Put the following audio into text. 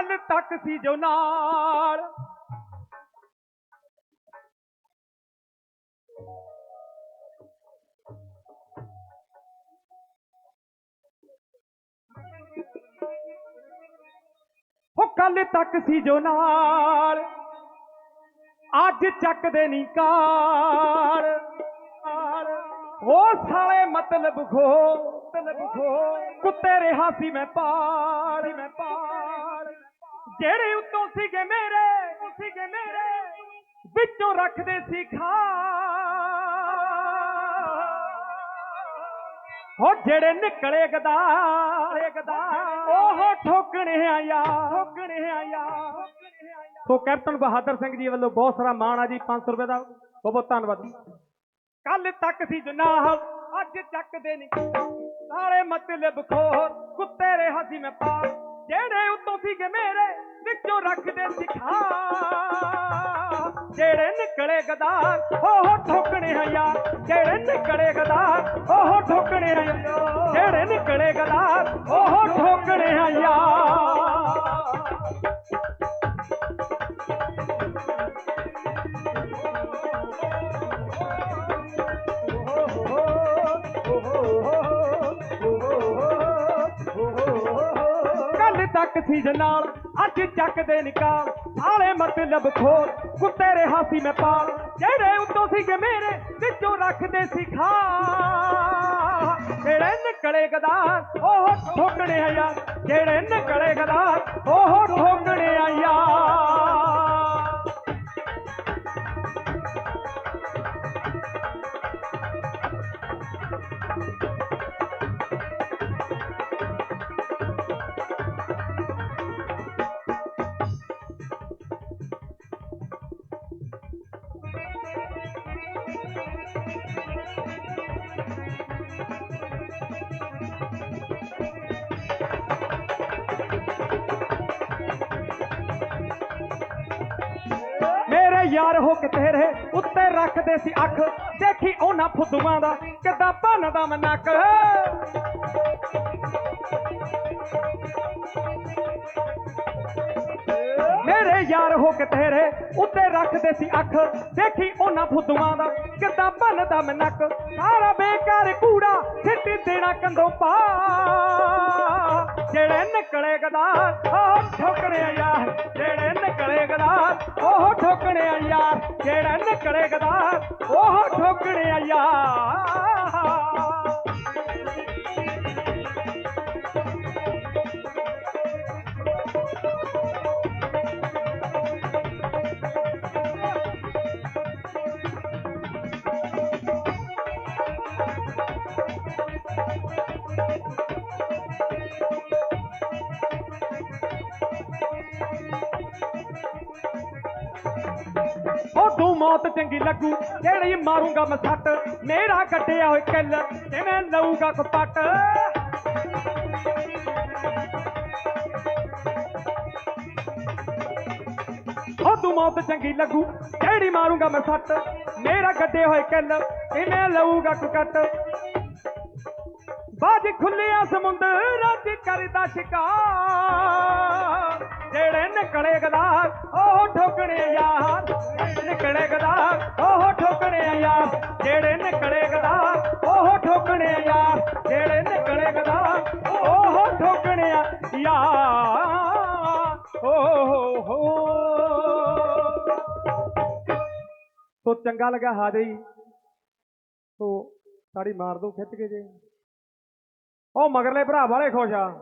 ਕੱਲ ਤੱਕ ਸੀ ਜੋ ਨਾਲ। ਉਹ ਕੱਲ ਤੱਕ ਸੀ ਜੋ ਨਾਲ। ਅੱਜ ਚੱਕਦੇ ਨਹੀਂ ਕਾਰ। ਉਹ ਸਾਲੇ ਮਤਲਬ ਖੋ ਮਤਲਬ ਖੋ। ਕੁੱਤੇ ਰਿਹਾ ਸੀ ਮੈਂ ਪਾਰ ਮੈਂ ਪਾਰ। ਜਿਹੜੇ ਉੱਤੋਂ ਸੀਗੇ ਮੇਰੇ ਸੀਗੇ ਮੇਰੇ ਵਿੱਚੋਂ ਰੱਖਦੇ ਸੀ ਖਾ ਉਹ ਜਿਹੜੇ ਨਿਕਲੇ ਗਦਾਰ ਗਦਾਰ। ਉਹ ਠੋਕਣੇ ਆ ਯਾਰ ਠੋਕਣੇ ਆ ਯਾਰ। ਸੋ ਕੈਪਟਨ ਬਹਾਦਰ ਸਿੰਘ ਜੀ ਵੱਲੋਂ ਬਹੁਤ ਸਾਰਾ ਮਾਣ ਆ ਜੀ 500 ਰੁਪਏ ਦਾ। ਬਹੁਤ ਬਹੁਤ ਧੰਨਵਾਦ। ਕੱਲ ਤੱਕ ਸੀ ਜਨਾਹ ਅੱਜ ਚੱਕਦੇ ਨਹੀਂ। ਸਾਰੇ ਮਤਲਬ ਖੋਰ ਕੁੱਤੇ ਰਿਹਾ ਸੀ ਮੈਂ ਪਾਰ। ਜਿਹੜੇ ਉੱਤੋਂ ਸੀਗੇ ਮੇਰੇ ਵਿੱਚੋਂ ਰੱਖਦੇ ਸੀ ਜਿਹੜੇ ਨਿਕਲੇ ਗਦਾਰ, ਉਹ ਠੋਕਣੇ ਆ ਜਿਹੜੇ ਨਿਕਲੇ ਗਦਾਰ, ਉਹ ਠੋਕਣੇ ਆ ਯਾਰ ਜਿਹੜੇ ਨਿਕਲੇ ਗਦਾਰ ਕੱਲ ਤੱਕ ਨਾਲ ਅੱਜ ਚੱਕਦੇ ਨਿਕਾਲ। ਸਾਲੇ ਮਤਲਬ ਖੋਲ ਕੁੱਤੇ ਰਿਹਾ ਸੀ ਮੈਂ ਪਾਲ। ਜਿਹੜੇ ਉੱਤੋਂ ਸੀਗੇ ਮੇਰੇ, ਵਿੱਚੋਂ ਰੱਖਦੇ ਸੀ ਖਾ ਜਿਹੜੇ ਨਿਕਲੇ ਗਦਾਰ, ਉਹ ਠੋਕਣੇ ਆ ਯਾਰ। ਜਿਹੜੇ ਨਿਕਲੇ ਗਦਾਰ, ਉਹ ਠੋਕਣੇ ਆ ਯਾਰ। ਯਾਰ ਹੋ ਕੇ ਤੇਰੇ ਉੱਤੇ ਰੱਖਦੇ ਸੀ ਅੱਖ। ਦੇਖੀ ਉਹਨਾਂ ਫੁੱਦੂਆਂ ਦਾ ਕਿੱਦਾਂ ਭੰਨਦਾ ਮੈਂ ਮੇਰੇ ਯਾਰ ਹੋ ਕੇ ਤੇਰੇ ਉੱਤੇ ਰੱਖਦੇ ਸੀ ਅੱਖ। ਦੇਖੀ ਉਹਨਾਂ ਫੁੱਦੂਆਂ ਦਾ ਕਿੱਦਾਂ ਭੰਨਦਾ ਮੈਂ ਨੱਕ ਸਾਰਾ ਬੇਕਾਰ ਕੂੜਾ ਸਿੱਟੀ ਦੇਣਾ ਕੰਦੋਂ ਪਾ। ਜਿਹੜੇ ਨਿਕਲੇ ਗਦਾਰ ਉਹ ਠੋਕਣੇ ਯਾਰ। ਠੋਕਣੇ ਆ ਜਿਹੜਾ ਜਿਹੜੇ ਨਿਕਲੇ ਗਦਾਰ ਉਹ ਠੋਕਣੇ ਆ ਮੌਤ ਚੰਗੀ ਲੱਗੂ ਜਿਹੜੀ ਮਾਰੂੰਗਾ ਮੈਂ ਸੱਟ ਮੇਰਾ ਕੱਟਿਆ ਹੋਏ ਕਿੱਲ ਕਿਵੇਂ ਲਊਗਾ ਕਪੱਟ ਉਹ ਤੂੰ ਮੌਤ ਚੰਗੀ ਲੱਗੂ ਜਿਹੜੀ ਮਾਰੂੰਗਾ ਮੈਂ ਸੱਟ ਮੇਰਾ ਕੱਟੇ ਹੋਏ ਕਿੱਲ ਕਿਵੇਂ ਲਊਗਾ ਕਪੱਟ ਬਾਜ ਖੁੱਲਿਆ ਸਮੁੰਦਰ ਅੱਜ ਕਰਦਾ ਸ਼ਿਕਾਰ ਜਿਹੜੇ ਨਿਕਲੇ ਗਦਾਰ ਉਹ ਠੋਕਣੇ ਯਾਰ ਠੋਕਣੇ ਓ ਹੋ ਹੋ ਸੋ ਚੰਗਾ ਲੱਗਾ ਹਾਜ਼ਰੀ। ਸੋ ਸਾੜੀ ਮਾਰ ਦੋ ਖਿੱਚ ਕੇ ਜੇ। ਉਹ ਮਗਰਲੇ ਭਰਾ ਵਾਲੇ ਖੁਸ਼ ਆ।